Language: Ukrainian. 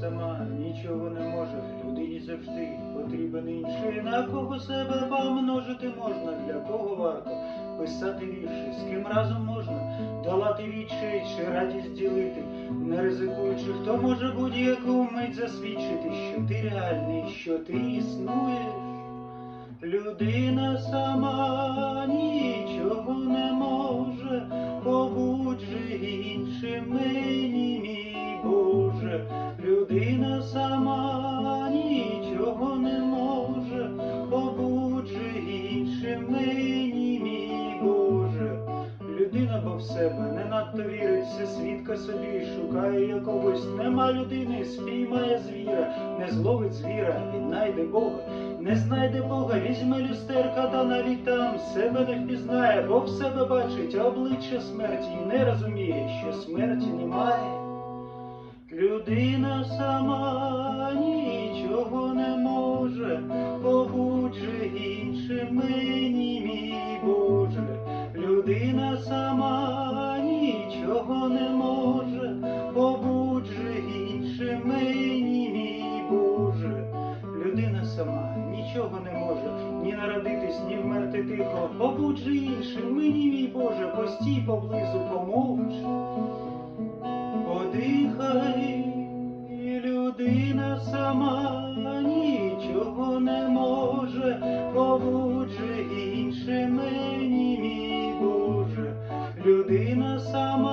сама нічого не може, людині завжди потрібен інший. На кого себе помножити можна, для кого варто писати вірші, з ким разом можна долати відчай чи радість ділити, не ризикуючи, хто може будь-яку мить засвідчити, що ти реальний, що ти існуєш. Людина сама нічого себе не надто вірить, все свідка собі шукає якогось. Нема людини, спіймає звіра, не зловить звіра, віднайде Бога. Не знайде Бога, візьме люстерка, та навіть там себе не впізнає, бо в себе бачить обличчя смерті і не розуміє, що смерті немає. Людина сама нічого не може, побудь же іншим мені, мій Боже. Людина сама Людина нічого не може, ні народитись, ні вмерти тихо. Побудь же іншим, мені, мій Боже, постій поблизу, помовч. Подихай, людина сама нічого не може, побудь же іншим мені, мій Боже. Людина сама